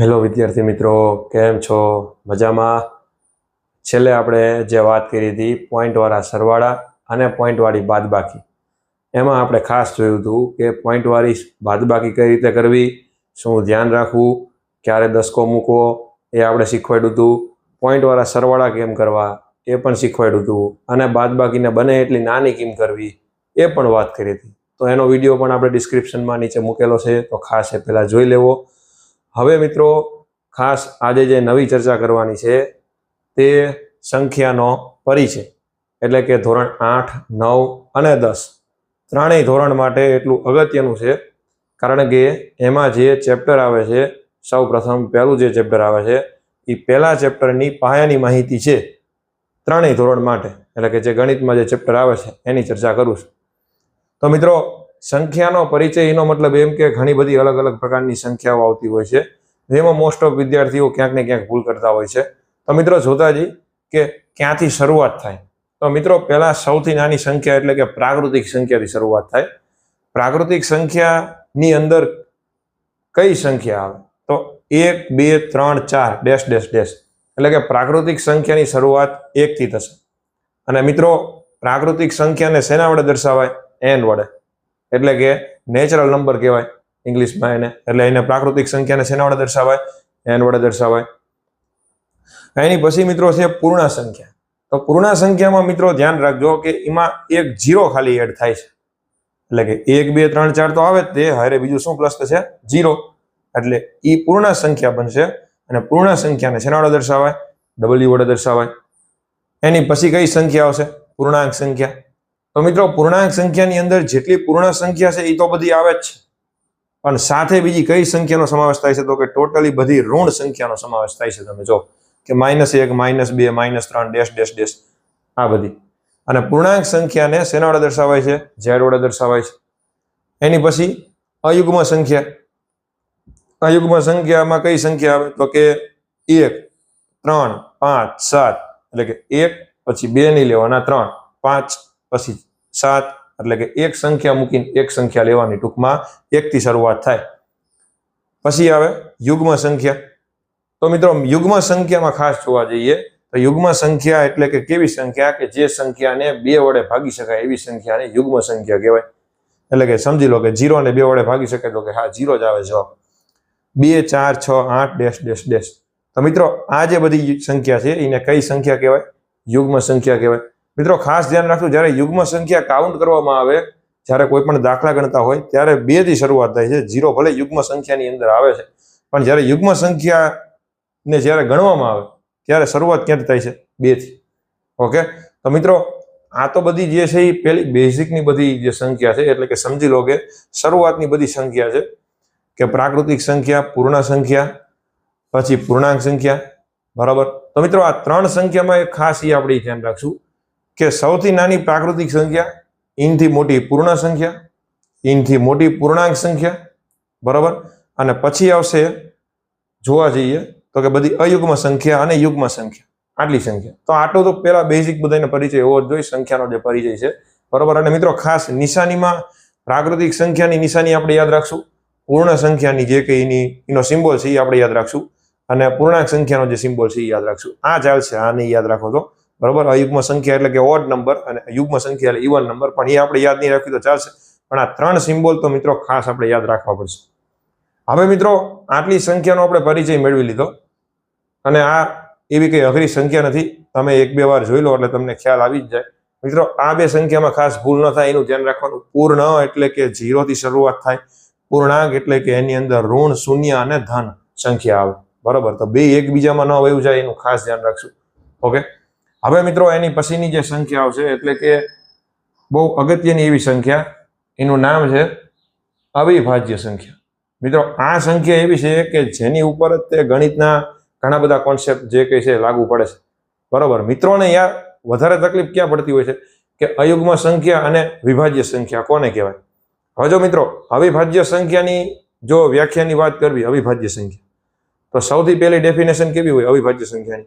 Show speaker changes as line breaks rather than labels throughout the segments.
Hello વિદ્યાર્થી મિત્રો, કેમ છો? મજામાં? છેલ્લે આપણે જે વાત કરી હતી પોઈન્ટવાળા સરવાળા અને પોઈન્ટવાળી બાદબાકી. એમાં આપણે ખાસ જોયું હતું કે પોઈન્ટવાળી બાદબાકી કઈ રીતે કરવી, શું ધ્યાન રાખવું, ક્યારે દસકો મૂકવો, એ આપણે શીખવાડ્યું હતું. પોઈન્ટવાળા સરવાળા કેમ કરવા, એ પણ શીખવાડ્યું હતું. અને બાદબાકીને બને એટલી નાની કેમ કરવી, એ પણ વાત કરી હતી. તો એનો વીડિયો પણ આપણે ડિસ્ક્રિપ્શનમાં નીચે મૂકેલો છે, તો ખાસ એ પહેલાં જોઈ લેવો. હવે મિત્રો, ખાસ આજે જે નવી ચર્ચા કરવાની છે, તે સંખ્યાનો પરિચય. એટલે કે ધોરણ આઠ, નવ અને દસ. ત્રણેય ધોરણ માટે એટલું અગત્યનું છે, કારણ કે એમાં જે ચેપ્ટર આવે છે સૌ પ્રથમ પહેલું જે ચેપ્ટર આવે છે, એ પહેલાં ચેપ્ટરની પાયાની માહિતી છે, ત્રણેય ધોરણ માટે. એટલે કે જે ગણિતમાં જે ચેપ્ટર આવે છે, એની ચર્ચા કરું છું. તો મિત્રો સંખ્યાનો પરિચય, એનો મતલબ એમ કે ઘણી બધી અલગ અલગ પ્રકારની સંખ્યાઓ આવતી હોય છે, જેમાં મોસ્ટ ઓફ વિદ્યાર્થીઓ ક્યાંક ને ક્યાંક ભૂલ કરતા હોય છે. તો મિત્રો જોતા જઈ કે ક્યાંથી શરૂઆત થાય? તો મિત્રો પહેલાં સૌથી નાની સંખ્યા એટલે કે પ્રાકૃતિક સંખ્યાથી શરૂઆત થાય. પ્રાકૃતિક સંખ્યાની અંદર કઈ સંખ્યા આવે? તો એક, બે, ત્રણ, ચાર, ડેશ ડેશ ડેશ. એટલે કે પ્રાકૃતિક સંખ્યાની શરૂઆત એકથી થશે. અને મિત્રો પ્રાકૃતિક સંખ્યાને શેના વડે દર્શાવાય? એન વડે. એટલે કે નેચરલ નંબર કહેવાય. ઇંગ્લિશમાં એને. એટલે એને પ્રાકૃતિક સંખ્યાને શેના વડે દર્શાવાય? એન વડે દર્શાવાય. એની પછી મિત્રો છે પૂર્ણ સંખ્યા. તો પૂર્ણ સંખ્યામાં મિત્રો ધ્યાન રાખજો કે એમાં એક જીરો ખાલી એડ થાય છે. એટલે કે એક, બે, ત્રણ, ચાર તો આવે તે. હારે બીજું શું પ્લસ થશે? જીરો એટલે એ પૂર્ણ સંખ્યા બનશે અને પૂર્ણ સંખ્યાને શેના વડે દર્શાવાય? ડબલ્યુ વડે દર્શાવાય. એની પછી કઈ સંખ્યા આવશે? પૂર્ણાંક સંખ્યા. તો મિત્રો, પૂર્ણાંક સંખ્યાની અંદર જેટલી પૂર્ણ સંખ્યા છે એ તો બધી આવે જ છે. પણ સાથે બીજી કઈ સંખ્યાનો સમાવેશ થાય છે? તો કે ટોટલી બધી ઋણ સંખ્યાનો સમાવેશ થાય છે તમે જો, કે માઇનસ એક, માઇનસ બે, માઇનસ ત્રણ, ડેશ ડેશ ડેશ, આ બધી. અને પૂર્ણાંક સંખ્યાને શેના વડે દર્શાવાય છે? ઝેડ વડે દર્શાવાય છે. એની પછી અયુગ્મ સંખ્યા. અયુગ્મ સંખ્યામાં કઈ સંખ્યા આવે? તો કે એક, ત્રણ, પાંચ, સાત, એટલે કે એક, પછી બે નહીં લેવાના ત્રણ, પાંચ, પછી સાત, એટલે કે એક સંખ્યા મૂકીને એક સંખ્યા લેવાની ટૂંકમાં એકથી શરૂઆત થાય. પછી આવે યુગ્મ સંખ્યા. તો મિત્રો, યુગ્મ સંખ્યામાં ખાસ જોવા જઈએ, તો યુગ્મ સંખ્યા એટલે કે કેવી સંખ્યા? કે જે સંખ્યાને બે વડે ભાગી શકાય એવી સંખ્યાને યુગ્મ સંખ્યા કહેવાય. એટલે કે સમજી લો કે જીરો ને બે વડે ભાગી શકે તો કે હા, જીરો જ આવે જવાબ. બે, ચાર, છ, આઠ, ડેશ ડેશ ડેશ. તો મિત્રો, આ જે બધી સંખ્યા છે, એને કઈ સંખ્યા કહેવાય? યુગ્મ સંખ્યા કહેવાય. મિત્રો, ખાસ ધ્યાન રાખજો, જ્યારે યુગ્મ સંખ્યા કાઉન્ટ કરવામાં આવે, જ્યારે કોઈ પણ દાખલા ગણતા હોય, ત્યારે બેથી શરૂઆત થાય છે. જીરો ભલે યુગ્મ સંખ્યાની અંદર આવે છે, પણ જ્યારે યુગ્મ સંખ્યાને જ્યારે ગણવામાં આવે, ત્યારે શરૂઆત ક્યાંથી થાય છે? બેથી. ઓકે? તો મિત્રો, આ તો બધી જે છે એ પેલી બેઝિકની બધી જે સંખ્યા છે, એટલે કે સમજી લો કે શરૂઆતની બધી સંખ્યા છે, કે પ્રાકૃતિક સંખ્યા, પૂર્ણ સંખ્યા, પછી પૂર્ણાંક સંખ્યા, બરાબર? તો મિત્રો, આ ત્રણ સંખ્યામાં એક ખાસ એ આપણે ધ્યાન રાખશું. કે સૌથી નાની પ્રાકૃતિક સંખ્યા, ઇનથી મોટી પૂર્ણ સંખ્યા, ઇનથી મોટી પૂર્ણાંક સંખ્યા, બરાબર? અને પછી આવશે, જોવા જઈએ, તો કે બધી અયુગ્મ સંખ્યા અને યુગ્મ સંખ્યા, આટલી સંખ્યા. તો આટલો તો પહેલાં બેઝિક બધાને પરિચય જ જોઈએ, સંખ્યાનો જે પરિચય છે, બરાબર? અને મિત્રો, ખાસ નિશાનીમાં પ્રાકૃતિક સંખ્યાની નિશાની આપણે યાદ રાખશું. પૂર્ણ સંખ્યાની જે કંઈ એની, એનો સિમ્બોલ છે, એ આપણે યાદ રાખશું. અને પૂર્ણાંક સંખ્યાનો જે સિમ્બોલ છે, એ યાદ રાખશું. આ ચાલશે આને યાદ રાખો તો. બરોબર? અયુગ્મ સંખ્યા એટલે કે ઓડ નંબર અને યુગ્મ સંખ્યા એટલે ઇવન નંબર પણ એ આપણે યાદ નહીં રાખ્યું તો ચાલશે. પણ આ ત્રણ સિમ્બોલ તો મિત્રો ખાસ આપણે યાદ રાખવા પડશે. હવે મિત્રો, આટલી સંખ્યાનો આપણે પરિચય મેળવી લીધો. અને આ એવી કંઈ અઘરી સંખ્યા નથી. તમે એક બે વાર જોઈ લો એટલે તમને ખ્યાલ આવી જ જાય. મિત્રો, આ બે સંખ્યામાં ખાસ ભૂલ ન થાય, એનું ધ્યાન રાખવાનું. પૂર્ણ એટલે કે ઝીરોથી શરૂઆત થાય. પૂર્ણાંક એટલે કે એની અંદર ઋણ, શૂન્ય અને ધન સંખ્યા આવે. બરોબર? તો બે એકબીજામાં ન વયું જાય, એનું ખાસ ધ્યાન રાખશું. ઓકે? હવે મિત્રો, એની પછીની જે સંખ્યા આવશે એટલે કે બહુ અગત્યની એવી સંખ્યા, એનું નામ છે અવિભાજ્ય સંખ્યા. મિત્રો, આ સંખ્યા એવી છે કે જેની ઉપર જ તે ગણિતના ઘણા બધા કોન્સેપ્ટ જે કંઈ છે લાગુ પડે છે. બરાબર? મિત્રોને યાર વધારે તકલીફ ક્યાં પડતી હોય છે? કે અયુગ્મ સંખ્યા અને વિભાજ્ય સંખ્યા, કોને કહેવાય? હવે જો મિત્રો, અવિભાજ્ય સંખ્યાની જો વ્યાખ્યાની વાત કરવી, અવિભાજ્ય સંખ્યા. તો સૌથી પહેલી ડેફિનેશન કેવી હોય? અવિભાજ્ય સંખ્યાની.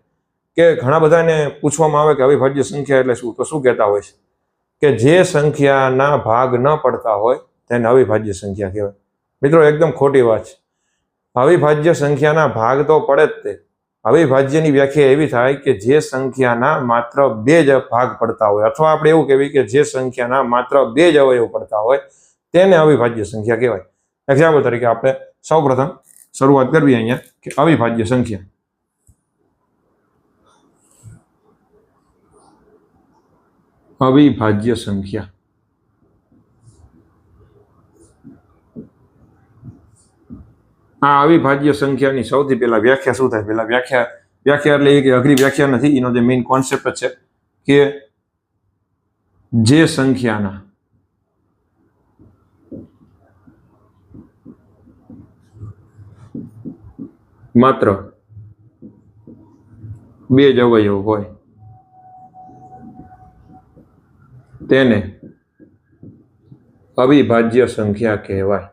કે ઘણા બધાને પૂછવામાં આવે કે અવિભાજ્ય સંખ્યા એટલે શું? તો શું કહેતા હોય છે? કે જે સંખ્યાના ભાગ ન પડતા હોય તેને અવિભાજ્ય સંખ્યા કહેવાય. મિત્રો, એકદમ ખોટી વાત છે. અવિભાજ્ય સંખ્યાના ભાગ તો પડે જ તે. અવિભાજ્યની વ્યાખ્યા એવી થાય કે જે સંખ્યાના માત્ર બે જ ભાગ પડતા હોય, અથવા આપણે એવું કહેવી કે જે સંખ્યાના માત્ર બે જ અવયવ પડતા હોય, તેને અવિભાજ્ય સંખ્યા કહેવાય. એક્ઝામ્પલ તરીકે આપણે સૌપ્રથમ શરૂઆત કરવી અહીંયા, કે અવિભાજ્ય સંખ્યા. અવિભાજ્ય સંખ્યા. આ અવિભાજ્ય સંખ્યાની સૌથી પહેલા વ્યાખ્યા શું થાય? પહેલા વ્યાખ્યા વ્યાખ્યા એટલે એ કે અઘરી વ્યાખ્યા નથી, એનો જે મેઇન કોન્સેપ્ટ છે કે જે સંખ્યાના માત્ર બે જ અવયવ હોય. તેને અવિભાજ્ય સંખ્યા કહેવાય.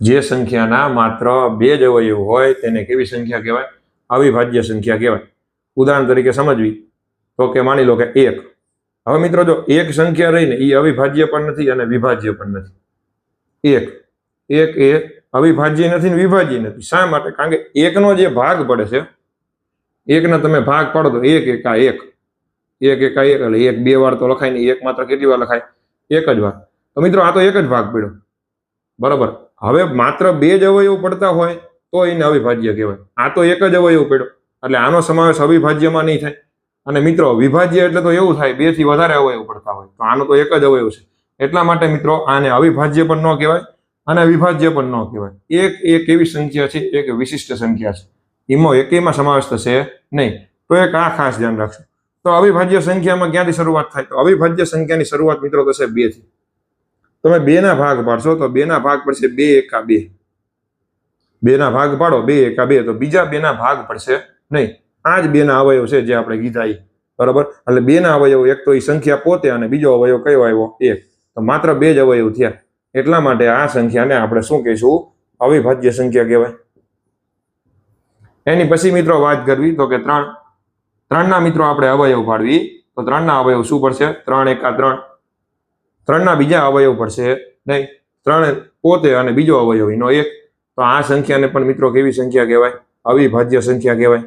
જે સંખ્યાના માત્ર બે જ અવયવ હોય તેને કેવી સંખ્યા કહેવાય? અવિભાજ્ય સંખ્યા કહેવાય. ઉદાહરણ તરીકે સમજવી. તો કે માની લો કે એક. હવે મિત્રો જો એક સંખ્યા રહીને એ અવિભાજ્ય પણ નથી અને વિભાજ્ય પણ નથી. એક. એક એ અવિભાજ્ય નથી ને વિભાજ્ય નથી. શા માટે? કારણ કે એકનો જે ભાગ પડે છે, એકને તમે ભાગ પાડો તો એક એકા એક. એક એકા એક એટલે એક બે વાર તો લખાય નહીં એક માત્ર કેટલી વાર લખાય? એક જ વાર. તો મિત્રો આ તો એક જ ભાગ પડ્યો. બરાબર? હવે માત્ર બે જ અવયવ પડતા હોય તો એને અવિભાજ્ય કહેવાય. આ તો એક જ અવયવ પડ્યો. એટલે આનો સમાવેશ અવિભાજ્યમાં નહીં થાય. અને મિત્રો, વિભાજ્ય એટલે તો એવું થાય બેથી વધારે અવયવ પડતા હોય. તો આનો તો એક જ અવયવ છે. એટલા માટે મિત્રો આને અવિભાજ્ય પણ ન કહેવાય. અને વિભાજ્ય પણ ન કહેવાય. એક એક એવી સંખ્યા છે? એક વિશિષ્ટ સંખ્યા છે. એમાં એકેયમાં સમાવેશ થશે નહીં. તો એક આ ખાસ ધ્યાન રાખશો. તો અવિભાજ્ય સંખ્યામાં ક્યાંથી શરૂઆત થાય? તો અવિભાજ્ય સંખ્યાની શરૂઆત મિત્રો થશે બેથી. તમે બે ના ભાગ પાડશો તો બે ના ભાગ પડશે બે એકા બે. બે ના ભાગ પાડો, બે એકા બે. તો બીજા બે ના ભાગ પડશે નહીં. આ જ બે ના અવયવ છે જે આપણે કીધા એ બરાબર? એટલે બે ના અવયવ એક તો એ સંખ્યા પોતે અને બીજો અવયવ કયો આવ્યો? એક. તો માત્ર બે જ અવયવ થયા. એટલા માટે આ સંખ્યાને આપણે શું કહીશું? અવિભાજ્ય સંખ્યા કહેવાય. એની પછી મિત્રો વાત કરવી, તો કે ત્રણ. ત્રણના મિત્રો આપણે અવયવ પાડવી તો ત્રણના અવયવ શું પડશે? ત્રણ એકા ત્રણ. ત્રણના બીજા અવયવ પડશે નહીં. ત્રણ પોતે અને બીજો અવયવ, એનો એક. તો આ સંખ્યાને પણ મિત્રો કેવી સંખ્યા કહેવાય? અવિભાજ્ય સંખ્યા કહેવાય.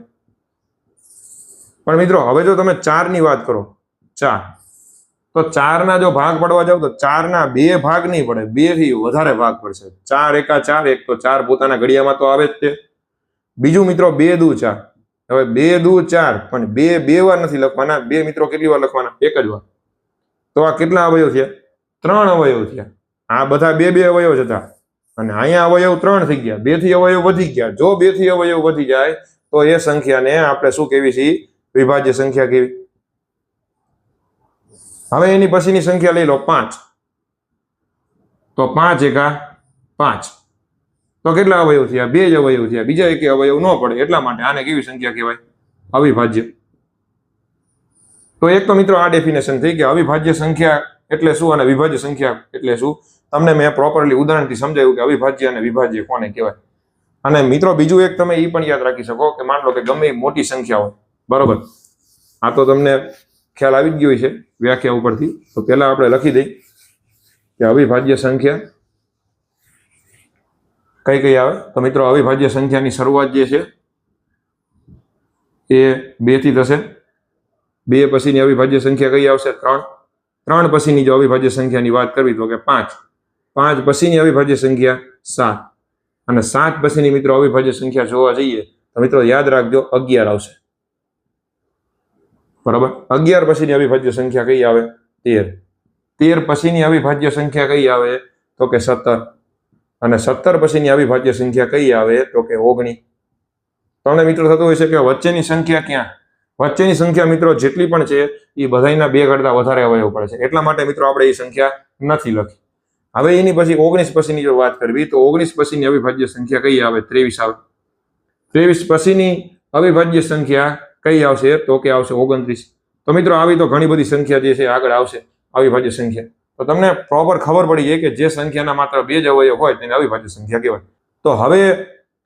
પણ મિત્રો, હવે જો તમે ચારની વાત કરો, ચાર. તો ચારના જો ભાગ પડવા જાવ તો ચારના બે ભાગ નહીં પડે બેથી વધારે ભાગ પડશે. ચાર એકા ચાર, એક તો ચાર પોતાના ઘડિયામાં તો આવે જ તે. બીજું મિત્રો બે દુ ચાર. હવે બે દુ ચાર, પણ બે બે વાર નથી લખવાના, બે મિત્રો કેટલી વાર લખવાના? એક જ વાર. તો આ કેટલા અવયવ થયા? ત્રણ અવયવ થયા. આ બધા બે બે અવયવ જ હતા. અને અહીંયા અવયવ ત્રણ થઈ ગયા. બેથી અવયવ વધી ગયા. જો બેથી અવયવ વધી જાય, તો એ સંખ્યાને આપણે શું કેવી છીએ? વિભાજ્ય સંખ્યા કેવી? હવે એની પછીની સંખ્યા લઈ લો પાંચ. તો પાંચ એકા પાંચ. તો કેટલા અવયવ થયા? બે જ અવયવ થયા. બીજા એકે અવયવ ન પડે. એટલા માટે આને કેવી સંખ્યા કહેવાય? અવિભાજ્ય. તો એક તો મિત્રો આ ડેફિનેશન થઈ કે અવિભાજ્ય સંખ્યા એટલે શું અને વિભાજ્ય સંખ્યા એટલે શું? તમને મેં પ્રોપરલી ઉદાહરણથી સમજાવ્યું કે અવિભાજ્ય અને વિભાજ્ય કોને કહેવાય? અને મિત્રો બીજું એક તમે એ પણ યાદ રાખી શકો કે માન લો કે ગમે મોટી સંખ્યા હોય. બરોબર? આ તો તમને ખ્યાલ આવી જ ગયો છે વ્યાખ્યા ઉપરથી. તો પહેલાં આપણે લખી દઈ કે અવિભાજ્ય સંખ્યા કઈ કઈ આવે? તો મિત્રો, અવિભાજ્ય સંખ્યાની શરૂઆત જે છે એ બેથી થશે. બે પછીની અવિભાજ્ય સંખ્યા કઈ આવશે? ત્રણ. ત્રણ પછીની જો અવિભાજ્ય સંખ્યાની વાત કરવી તો કે પાંચ. પાંચ પછીની અવિભાજ્ય સંખ્યા સાત. અને સાત પછીની મિત્રો અવિભાજ્ય સંખ્યા જોવા જઈએ તો મિત્રો યાદ રાખજો, અગિયાર આવશે. બરાબર? અગિયાર પછીની અવિભાજ્ય સંખ્યા કઈ આવે? તેર. તેર પછીની અવિભાજ્ય સંખ્યા કઈ આવે? તો કે સત્તર. અને સત્તર પછીની અવિભાજ્ય સંખ્યા કઈ આવે? તો કે ઓગણી. તમને મિત્રો થતું હોય છે કે વચ્ચેની સંખ્યા ક્યાં? વચ્ચેની સંખ્યા મિત્રો જેટલી પણ છે એ બધાના બે કરતા વધારે અવયવ પડે છે. એટલા માટે મિત્રો આપણે એ સંખ્યા નથી લખી. હવે એની પછી ઓગણીસ પછીની જો વાત કરવી, તો ઓગણીસ પછીની અવિભાજ્ય સંખ્યા કઈ આવે? ત્રેવીસ આવે. ત્રેવીસ પછીની અવિભાજ્ય સંખ્યા કઈ આવશે તો કે આવશે ઓગણત્રીસ. તો મિત્રો, આવી તો ઘણી બધી સંખ્યા જે છે આગળ આવશે અવિભાજ્ય સંખ્યા. તો તમને પ્રોપર ખબર પડી જાય કે જે સંખ્યાના માત્ર બે જ અવયવ હોય તેને અવિભાજ્ય સંખ્યા કહેવાય. તો હવે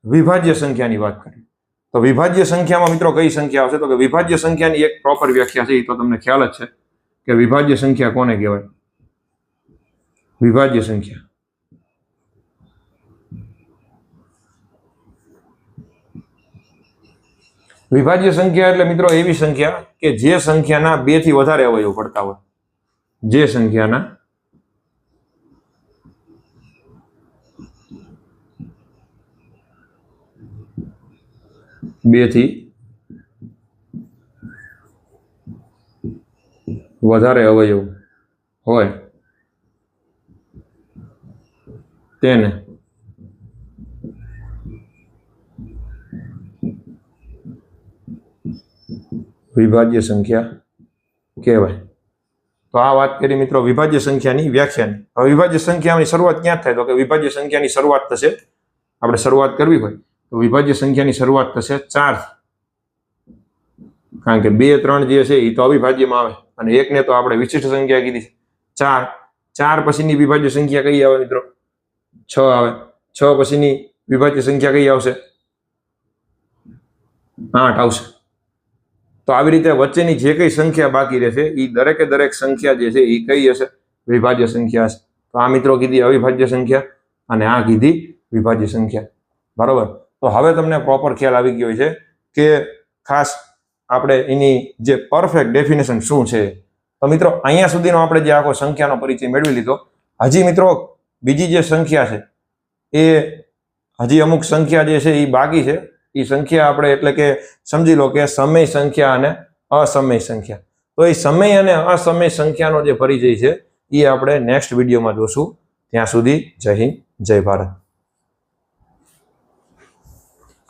વિભાજ્ય સંખ્યાની વાત કરીએ. તો વિભાજ્ય સંખ્યામાં મિત્રો કઈ સંખ્યા આવશે? તો કે વિભાજ્ય સંખ્યાની એક પ્રોપર વ્યાખ્યા છે, એ તો તમને ખ્યાલ જ છે કે વિભાજ્ય સંખ્યા કોને કહેવાય? વિભાજ્ય સંખ્યા. વિભાજ્ય સંખ્યા એટલે મિત્રો એવી સંખ્યા કે જે સંખ્યાના બેથી વધારે અવયવ પડતા હોય. જે સંખ્યાના બેથી વધારે અવયવ હોય. તેને વિભાજ્ય સંખ્યા કહેવાય. તો આ વાત કરી મિત્રો, વિભાજ્ય સંખ્યાની વ્યાખ્યાની. હવે વિભાજ્ય સંખ્યાની શરૂઆત ક્યાં થાય? તો કે વિભાજ્ય સંખ્યાની શરૂઆત થશે. આપણે શરૂઆત કરવી હોય તો વિભાજ્ય સંખ્યાની શરૂઆત થશે ચાર કારણ કે બે, ત્રણ જે છે એ તો અવિભાજ્યમાં આવે. અને એકને તો આપણે વિશિષ્ટ સંખ્યા કીધી છે. ચાર. ચાર પછીની વિભાજ્ય સંખ્યા કઈ આવે મિત્રો? છ આવે. છ પછીની વિભાજ્ય સંખ્યા કઈ આવશે? આઠ આવશે. તો આવી રીતે વચ્ચેની જે કઈ સંખ્યા બાકી રહેશે એ દરેકે દરેક સંખ્યા જે છે એ કઈ હશે? વિભાજ્ય સંખ્યા હશે. તો આ મિત્રો કીધી અવિભાજ્ય સંખ્યા અને આ કીધી વિભાજ્ય સંખ્યા. બરાબર? તો હવે તમને પ્રોપર ખ્યાલ આવી ગયો છે કે ખાસ આપણે એની જે પરફેક્ટ ડેફિનેશન શું છે? તો મિત્રો, અહીંયા સુધીનો આપણે જે આખો સંખ્યાનો પરિચય મેળવી લીધો. હજી મિત્રો, બીજી જે સંખ્યા છે, એ હજી અમુક સંખ્યા જે છે એ બાકી છે. એ સંખ્યા આપણે એટલે કે સમજી લો કે સમય સંખ્યા અને અસમય સંખ્યા. તો એ સમય અને અસમય સંખ્યાનો જે પરિચય છે એ આપણે નેક્સ્ટ વિડીયોમાં જોશું. ત્યાં સુધી જય હિન્દ, જય ભારત.